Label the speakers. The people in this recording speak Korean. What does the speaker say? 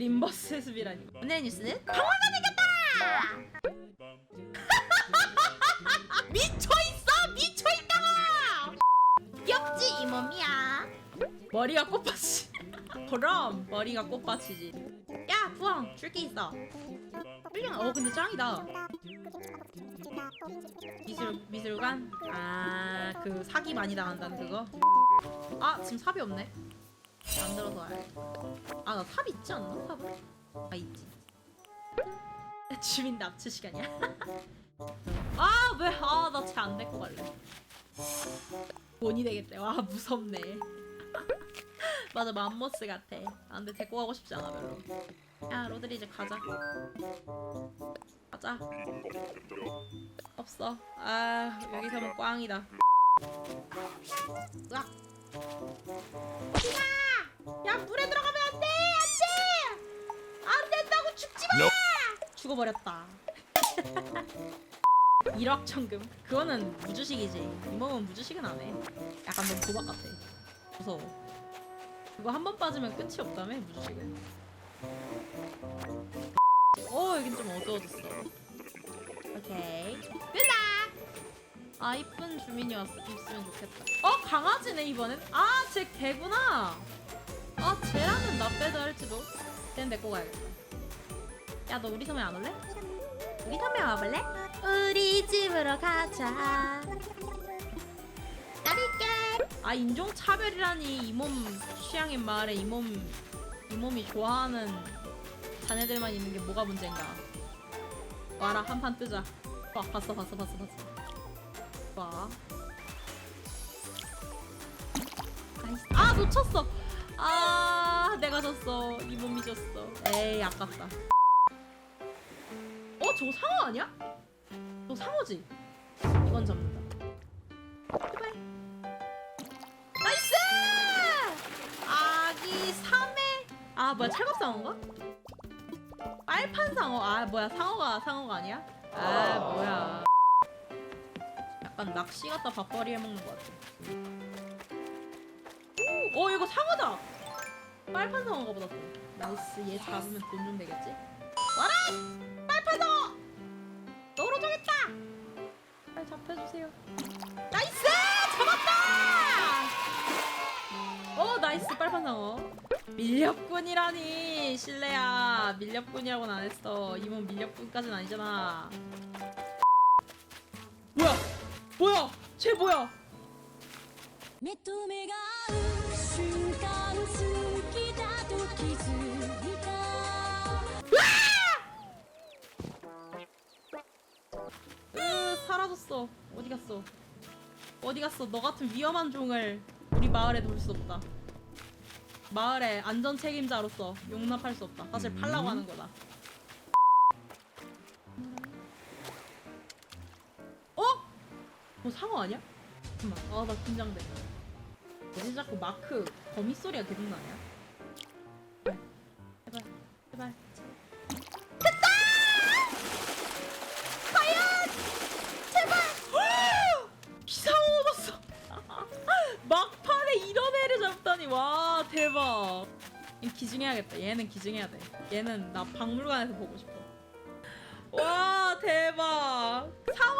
Speaker 1: 림버스의 숲이라니. 오늘 뉴스는 방울만 이겼다 미쳐있어! 미쳐있다가 귀엽지 이 몸이야. 머리가 꽃밭이. 그럼 머리가 꽃밭이지. 야 부엉! 줄 게 있어. 훌륭해 어 근데 짱이다. 미술 미술관? 아 그 사기 많이 당한다는 그거? 아 지금 삽이 없네 만들어서 와야지 아나 삽 있지 않나? 삽은? 아 있지. 주민 납치 시간이야. 아 왜 아 나 쟤 안 데리고 갈래. 돈이 되겠대. 와 무섭네. 맞아 맘모스 같아. 아 근데 데리고 가고 싶지 않아 별로. 야 로드리 이제 가자. 가자. 없어. 아 여기서는 꽝이다. 으악. 어디가 야 물에 들어가면 안돼! 안돼! 안 된다고 죽지 마! 죽어버렸다. 1억 천금. 그거는 무주식이지. 이 몸은 무주식은 안해. 약간 너무 도박 같아. 무서워. 그거 한 번 빠지면 끝이 없다며 무주식은. 어 여긴 좀 어두워졌어. 오케이. 끝나 아 이쁜 주민이 왔, 있으면 좋겠다. 어 강아지네 이번엔? 아쟤 개구나 아 쟤라면 나 빼도 할지도. 쟤는 내거 가야겠다. 야 너 우리 섬에 안 올래? 우리 섬에 와볼래? 우리 집으로 가자. 따를게 아 인종차별이라니. 이 몸 취향인 마을에 이 몸 이 몸이 좋아하는 자네들만 있는 게 뭐가 문제인가? 와라 한 판 뜨자. 와 봤어 봤어 봤어 봤어. 와. 나이스 아 놓쳤어 아 내가 졌어. 이 몸이 졌어. 에이 아깝다. 어 저거 상어 아니야? 저 상어지? 이건 접는다. 제발 나이스! 아기 3회? 아 뭐야 찰갑상어인가? 빨판 상어? 아 뭐야 상어가 상어가 아니야? 아 뭐야. 약간 낚시 갖다 밥벌이 해먹는 것 같아. 오, 어 이거 상어다 빨판 상어가 보다 또 나이스 얘 잡으면 돈 좀 되겠지? 와라! 빨판 상어! 너로 정했다! 빨리 잡혀주세요 나이스! 잡았다! 어 나이스 빨판 상어 밀렵꾼이라니 실례야 밀렵꾼이라고는 안 했어 이몸 밀렵꾼까지는 아니잖아 뭐야 뭐야 쟤 뭐야 어 어디 갔어? 어디 갔어? 너 같은 위험한 종을 우리 마을에 둘수 없다. 마을의 안전 책임자로서 용납할 수 없다. 사실 팔라고 하는 거다. 어? 뭐 상어 아니야? 잠깐만. 아 나 긴장돼. 왜 자꾸 마크 거미 소리가 계속 나냐? 제발 제발 제발 대박. 이 기증해야겠다. 얘는 기증해야 돼. 얘는 나 박물관에서 보고 싶어. 와 대박. 잡